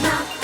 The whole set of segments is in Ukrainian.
одна,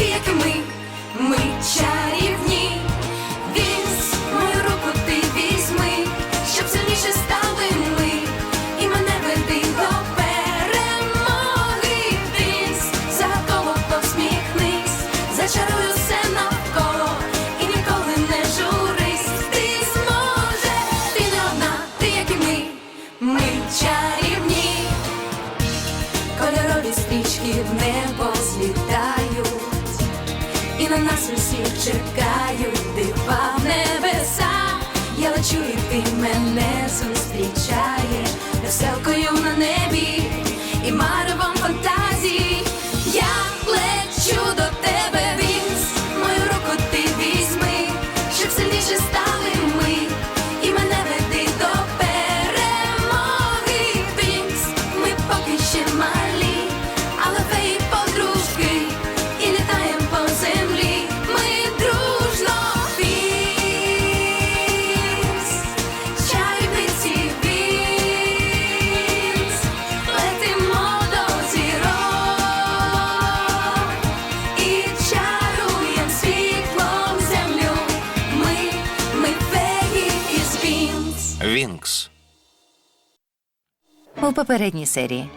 У попередній серії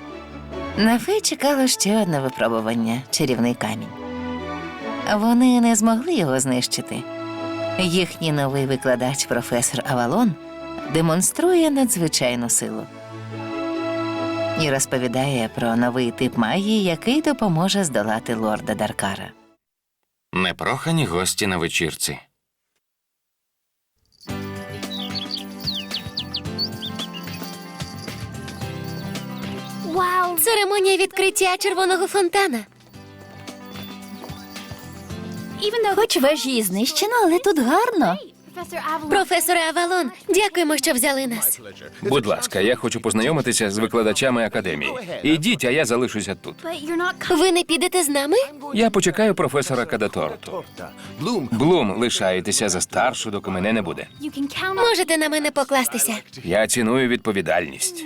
на Фей чекало ще одне випробування чарівний камінь. Вони не змогли його знищити. Їхній новий викладач, професор Авалон, демонструє надзвичайну силу і розповідає про новий тип магії, який допоможе здолати лорда Даркара. Непрохані гості на вечірці. Церемонія відкриття червоного фонтана. Хоч вежі і знищено, але тут гарно. Професоре Авалон, дякуємо, що взяли нас. Будь ласка, я хочу познайомитися з викладачами академії. Ідіть, а я залишуся тут. Ви не підете з нами? Я почекаю професора Кадаторту. Блум, лишаєтеся за старшу, доки мене не буде. Можете на мене покластися. Я ціную відповідальність.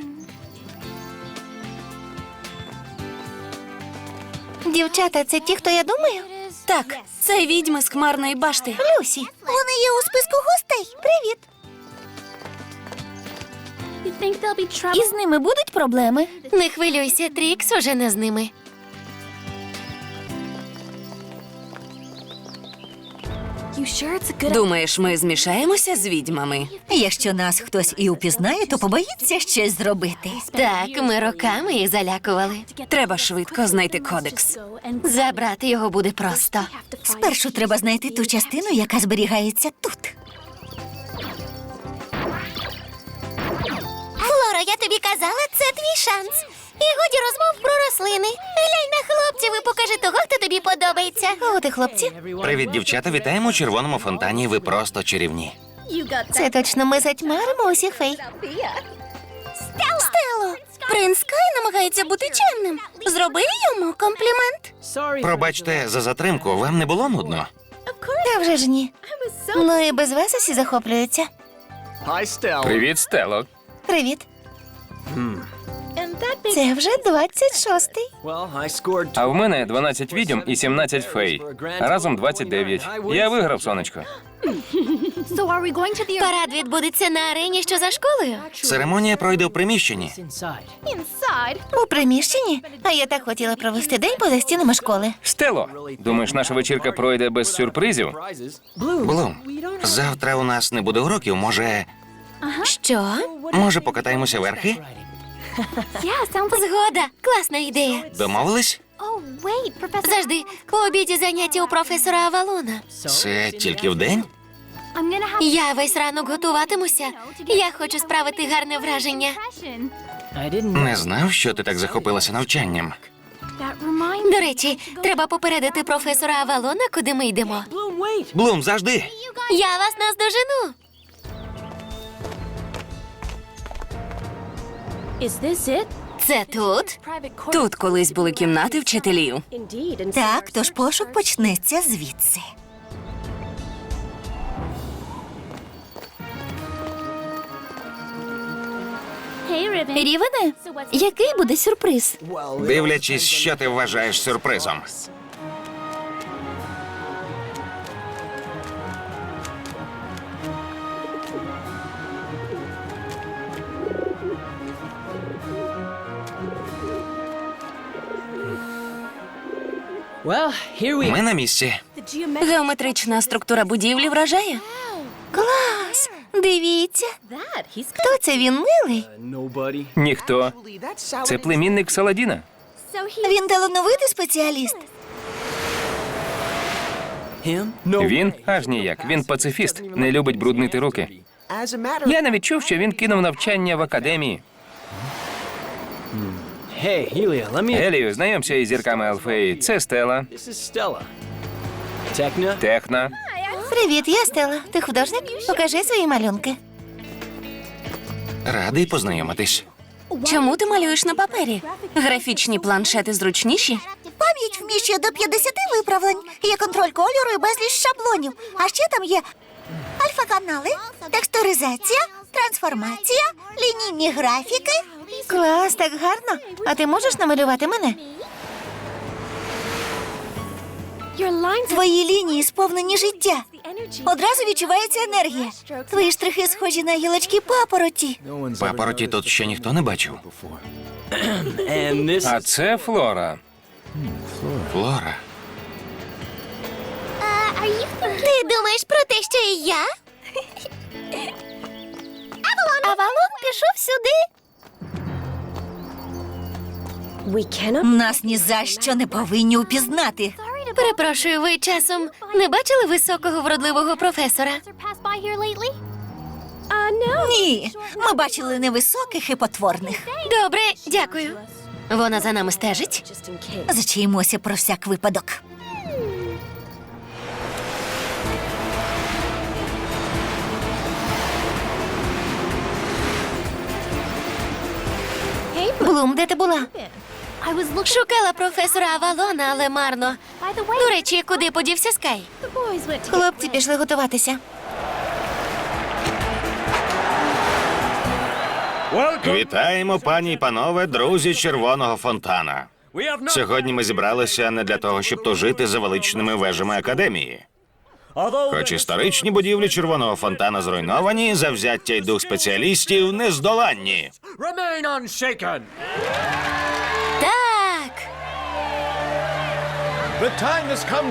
Дівчата, це ті, хто я думаю? Так, це відьми з хмарної башти. Люсі. Вони є у списку гостей. Привіт. І з ними будуть проблеми. Не хвилюйся, Трікс уже не з ними. Думаєш, ми змішаємося з відьмами? Якщо нас хтось і упізнає, то побоїться щось зробити. Так, ми роками їх залякували. Треба швидко знайти кодекс. Забрати його буде просто. Спершу треба знайти ту частину, яка зберігається тут. Флора, я тобі казала, це твій шанс. І годі розмов про рослини. Глянь на хлопців і покажи того, хто тобі подобається. О, ти хлопці. Привіт, дівчата, вітаємо у червоному фонтані. Ви просто чарівні. Це точно ми затьмаримо усіх фей. Стело, принц Кай намагається бути чемним. Зроби йому комплімент. Пробачте за затримку, вам не було нудно? Та вже ж ні. Ну і без вас усі захоплюються. Привіт, Стело. Привіт. Це вже 26-й. А в мене 12 відьом і 17 фей. Разом 29. Я виграв, сонечко. Парад відбудеться на арені, що за школою. Церемонія пройде в приміщенні. У приміщенні? А я так хотіла провести день поза стінами школи. Стело, думаєш, наша вечірка пройде без сюрпризів? Блум, завтра у нас не буде уроків. Може, Що? може покатаємося верхи? Згода. Класна ідея. Домовились? Завжди по обіді заняття у професора Авалона. Це тільки вдень? Я весь ранок готуватимуся. Я хочу справити гарне враження. Не знав, що ти так захопилася навчанням. До речі, треба попередити професора Авалона, куди ми йдемо. Блум, завжди. Я вас наздожену. Це тут? Тут колись були кімнати вчителів. Так, тож пошук почнеться звідси. Рівене, який буде сюрприз? Дивлячись, що ти вважаєш сюрпризом. Ми на місці. Геометрична структура будівлі вражає. Клас! Дивіться. Хто це він милий? Ніхто. Це племінник Саладіна. Він талановитий спеціаліст. Він аж ніяк. Він пацифіст, не любить бруднити руки. Я навіть чув, що він кинув навчання в академії. Елію, знайомся із зірками Алфеї. Це Стела, This is Stella. Techna. Техна. Привіт, я Стела. Ти художник? Покажи свої малюнки. Радий познайомитись. Чому ти малюєш на папері? Графічні планшети зручніші? Пам'ять вміщує до 50 виправлень. Є контроль кольору і безліч шаблонів. А ще там є альфа-канали, текстуризація, трансформація, лінійні графіки. Клас, так гарно. А ти можеш намалювати мене? Твої лінії сповнені життя. Одразу відчувається енергія. Твої штрихи схожі на гілочки папороті. Папороті тут ще ніхто не бачив. А це Флора. Флора. Ти думаєш про те, що і я? Авалон пішов сюди. Нас ні за що не повинні упізнати. Перепрошую, ви часом не бачили високого вродливого професора? Ні, ми бачили невисоких і потворних. Добре, дякую. Вона за нами стежить. Зачаїмося про всяк випадок. Блум, де ти була? Шукала професора Авалона, але марно. До речі, куди подівся Скай? Хлопці пішли готуватися. Вітаємо, пані і панове, друзі червоного фонтана. Сьогодні ми зібралися не для того, щоб тужити за величними вежами академії. Хоч історичні будівлі червоного фонтана зруйновані, завзяття й дух спеціалістів нездоланні. Remain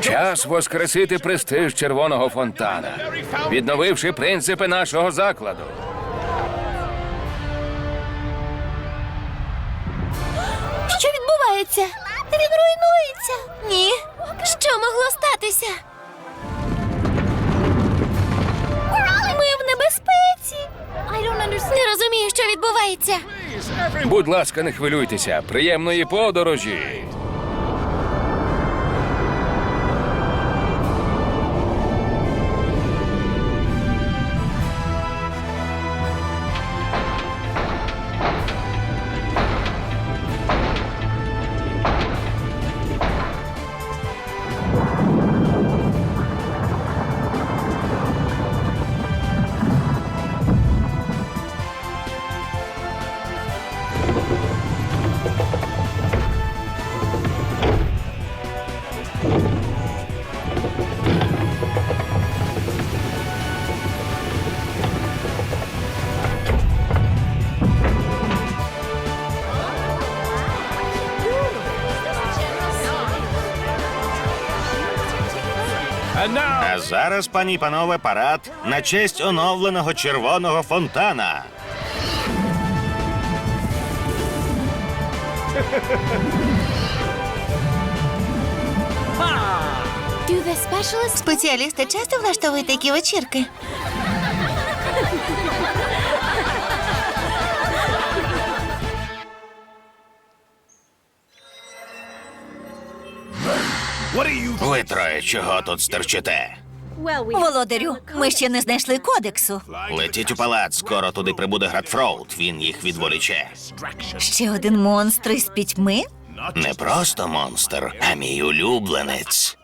Час воскресити престиж червоного фонтана, відновивши принципи нашого закладу. Що відбувається? Він руйнується. Ні. Що могло статися? Ми в небезпеці. Не розумію, що відбувається. Будь ласка, не хвилюйтеся. Приємної подорожі. Зараз, пані і панове, парад на честь оновленого червоного фонтана. Спеціалісти часто влаштовують такі вечірки. Ви троє чого тут стерчите? Володарю, ми ще не знайшли кодексу. Летіть у палац, скоро туди прибуде Гратфроуд, він їх відволіче. Ще один монстр із пітьми. Не просто монстр, а мій улюбленець.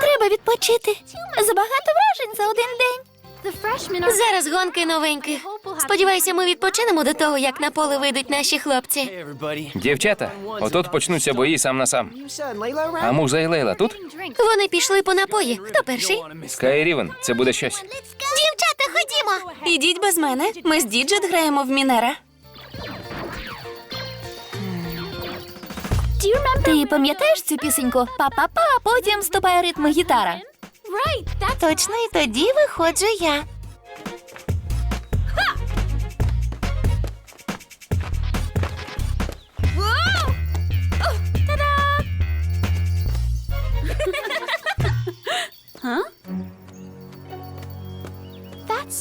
Треба відпочити. Забагато вражень за один день. Зараз гонки новеньких. Сподіваюся, ми відпочинемо до того, як на поле вийдуть наші хлопці. Дівчата, отут почнуться бої сам на сам. А муза і Лейла тут? Вони пішли по напої. Хто перший? Скай Рівен, це буде щось. Дівчата, ходімо. Ідіть без мене. Ми з Діджет граємо в Мінера. Ти пам'ятаєш цю пісеньку? Па-па-па, потім вступає ритм гітара. Точно, і тоді виходжу я.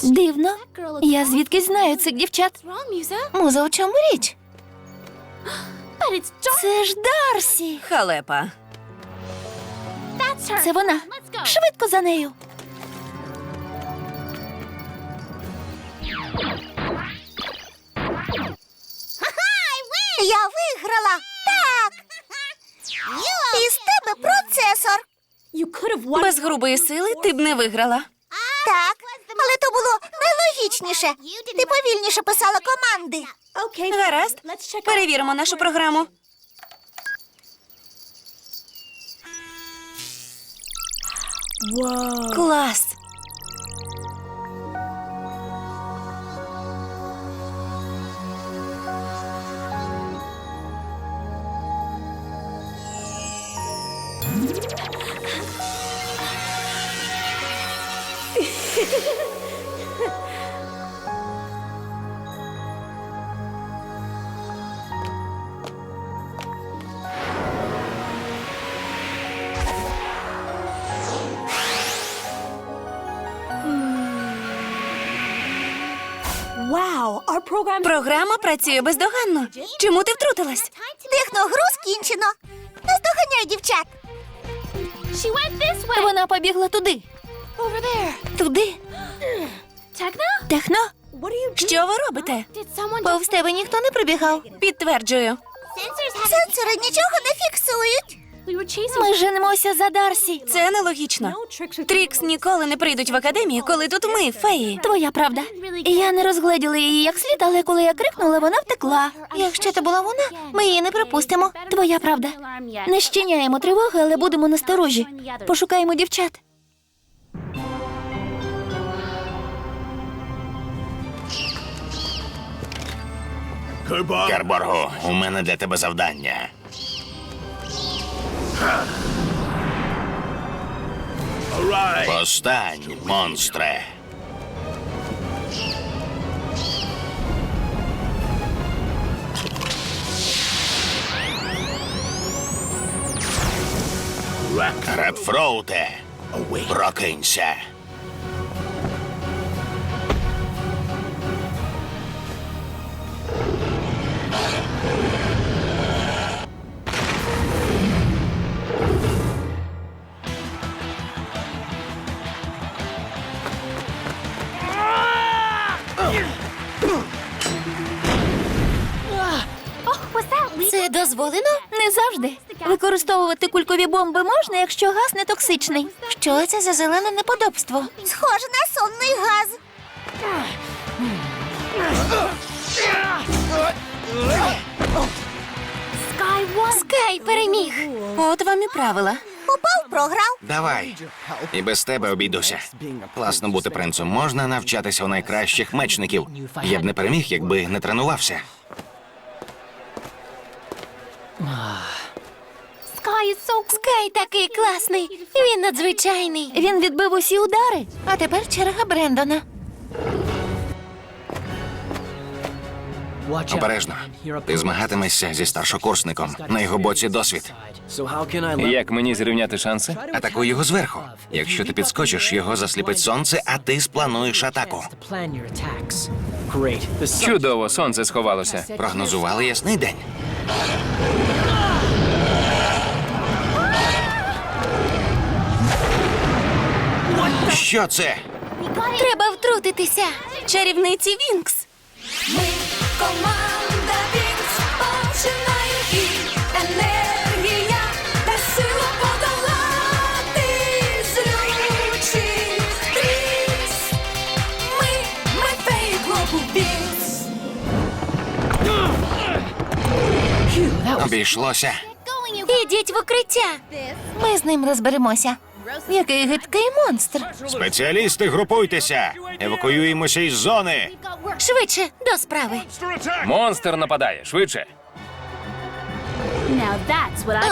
Дивно. Я звідки знаю цих дівчат? Муза, у чому річ? Це ж Дарсі. Халепа. Це вона. Швидко за нею. Я виграла. Так. І з тебе процесор. Без грубої сили ти б не виграла. Так, але то було найлогічніше. Ти повільніше писала команди. Гаразд. Перевіримо нашу програму. Клас. Програма працює бездоганно. Чому ти втрутилась? Техногру скінчено. Наздоганяй, дівчат. Вона побігла туди. Туди. Техно? Що ви робите? Повз тебе ніхто не прибігав. Підтверджую. Сенсори нічого не фіксують. Ми женимося за Дарсі. Це нелогічно. Трікс ніколи не прийдуть в академію, коли тут ми, феї. Твоя правда. Я не розгледіла її як слід, але коли я крикнула, вона втекла. Якщо це була вона, ми її не припустимо. Твоя правда. Не щиняємо тривоги, але будемо насторожі. Пошукаємо дівчат. Карборгу, у мене для тебе завдання. Постань, монстре. Редфроуте, прокинься. Це дозволено? Не завжди. Використовувати кулькові бомби можна, якщо газ не токсичний. Що це за зелене неподобство? Схоже на сонний газ. Скай переміг. От вам і правила. Упав, програв. Давай. І без тебе обійдуся. Класно бути принцем. Можна навчатися у найкращих мечників. Я б не переміг, якби не тренувався. Скай такий класний. Він надзвичайний. Він відбив усі удари. А тепер черга Брендона. Обережно. Ти змагатимешся зі старшокурсником. На його боці досвід. Як мені зрівняти шанси? Атакуй його зверху. Якщо ти підскочиш, його засліпить сонце, а ти сплануєш атаку. Чудово, сонце сховалося. Прогнозували ясний день. Що це? Треба втрутитися. Чарівниці Вінкс. Обійшлося. Ідіть в укриття. Ми з ним розберемося. Який гидкий монстр. Спеціалісти, групуйтеся! Евакуюємося із зони! Швидше, до справи. Монстр нападає, швидше.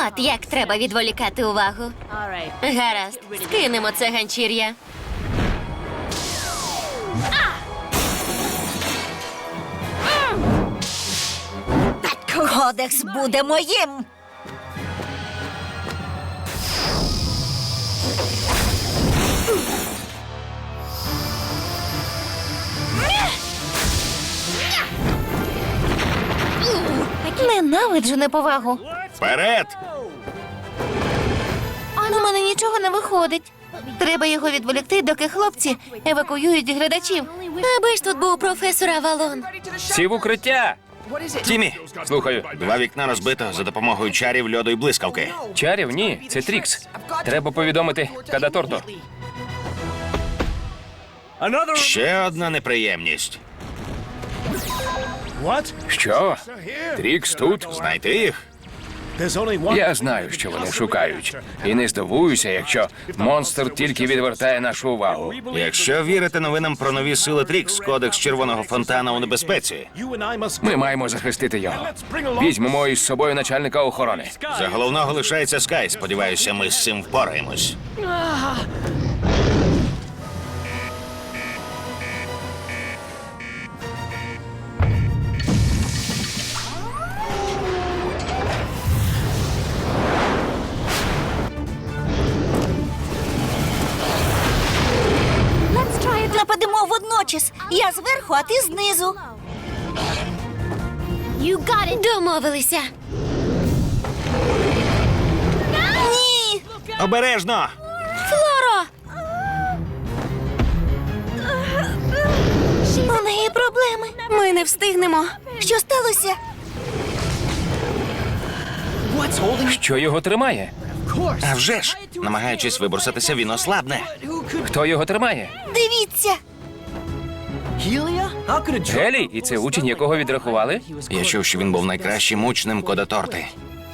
От як треба відволікати увагу. Гаразд, скинемо це ганчір'я. Кодекс буде моїм. Ненавиджу неповагу. Вперед! У мене нічого не виходить. Треба його відволікти, доки хлопці евакуюють глядачів. Аби ж тут був професор Авалон. Всі в укриття. Тімі, Слухаю. два вікна розбито за допомогою чарів, льоду і блискавки. Чарів? Ні, це Трікс. Треба повідомити Кадаторто. Ще одна неприємність. What? Що? Трікс тут? Знайти їх? There's only. Я знаю, що вони шукають. І не здивуюся, якщо монстр тільки відвертає нашу увагу. Якщо вірити новинам про нові сили Трікс, кодекс червоного фонтана у небезпеці. Ми маємо захистити його. Візьмемо із собою начальника охорони. За головного лишається Скай. Сподіваюся, ми з цим впораємось. Зверху, а ти знизу. Домовилися. Ні. Обережно! Флоро! У неї проблеми. Ми не встигнемо. Що сталося? Що його тримає? А вже ж, намагаючись виборсатися, він ослабне. Хто його тримає? Дивіться. Гелій? І це учень, якого відрахували? Я чув, що він був найкращим учнем кодаторти.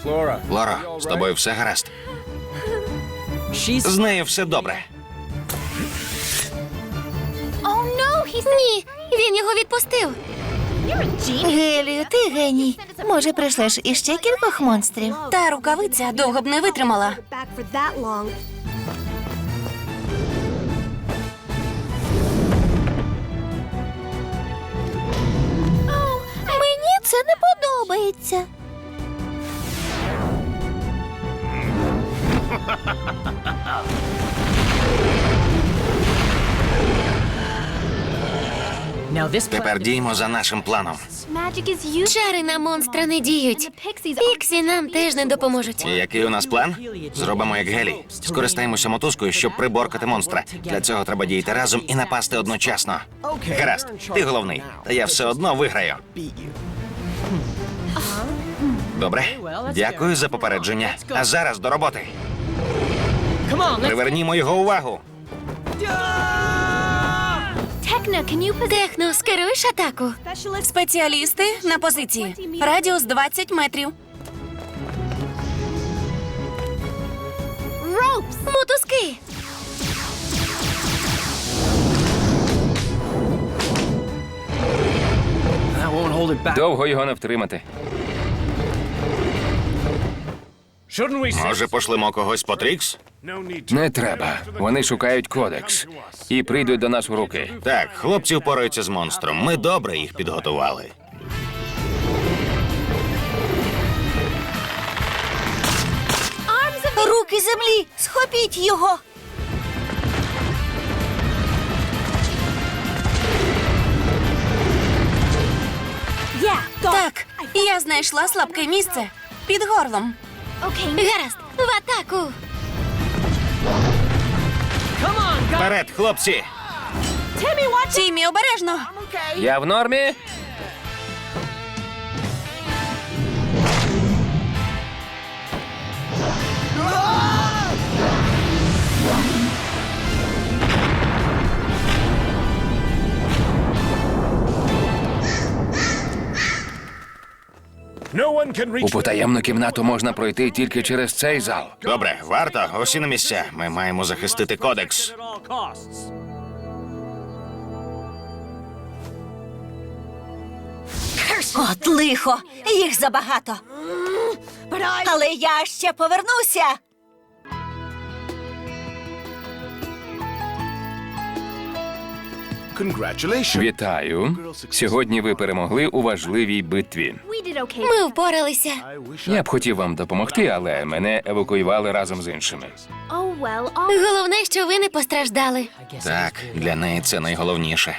Flora? Лоро, з тобою все гаразд. З нею все добре. Ні, він його відпустив. Гелію, ти геній. Може, прийшлеш іще кількох монстрів? Та рукавиця довго б не витримала. Це не подобається. Тепер діємо за нашим планом. Чари на монстра не діють. Піксі нам теж не допоможуть. Який у нас план? Зробимо як Гелій. Скористаємося мотузкою, щоб приборкати монстра. Для цього треба діяти разом і напасти одночасно. Гаразд, ти головний, та я все одно виграю. Добре, дякую за попередження. А зараз до роботи. Привернімо його увагу. Техно, скеруєш атаку? Спеціалісти на позиції. Радіус 20 метрів. Мотузки! Довго його не втримати. Може, пошлемо когось по Трікс? Не треба. Вони шукають кодекс і прийдуть до нас у руки. Так, хлопці впораються з монстром. Ми добре їх підготували. Руки землі. Схопіть його. Так, я знайшла слабке місце під горлом. Гаразд, в атаку! Вперед, хлопці! Тімі, обережно. Я в нормі? У потаємну кімнату можна пройти тільки через цей зал. Добре, варто, усі на місця. Ми маємо захистити кодекс. От лихо, їх забагато. Але я ще повернуся. Вітаю. Сьогодні ви перемогли у важливій битві. Ми впоралися. Я б хотів вам допомогти, але мене евакуювали разом з іншими. Головне, що ви не постраждали. Так, для неї це найголовніше.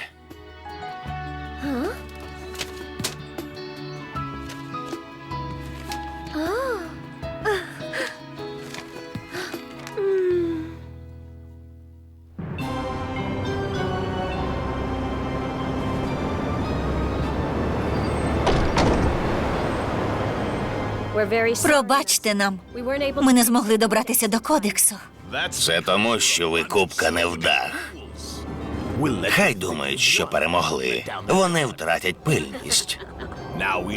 Пробачте нам. Ми не змогли добратися до кодексу. Це тому, що ви кубка не вдах. Нехай думають, що перемогли. Вони втратять пильність.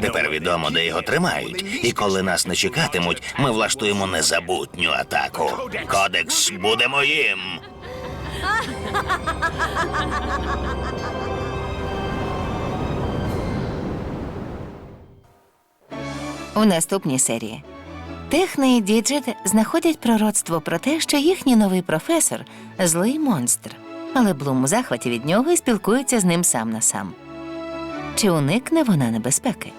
Тепер відомо, де його тримають. І коли нас не чекатимуть, ми влаштуємо незабутню атаку. Кодекс буде моїм. У наступній серії Техне і Діджит знаходять пророцтво про те, що їхній новий професор злий монстр. Але Блум у захваті від нього і спілкується з ним сам на сам. Чи уникне вона небезпеки?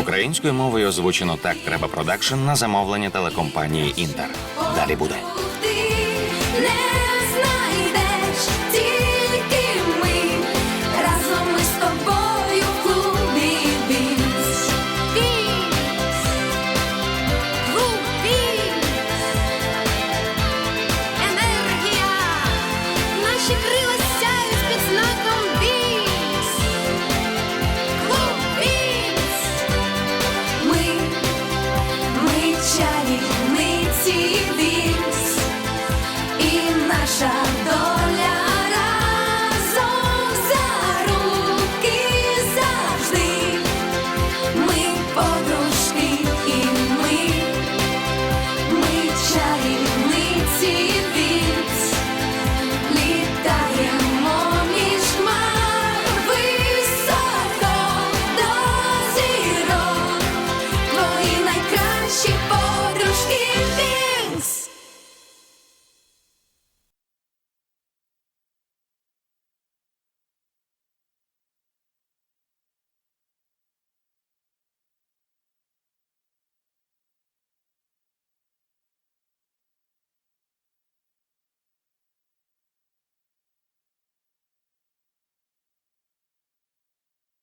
Українською мовою озвучено так треба продакшн на замовлення телекомпанії Інтер. Далі буде.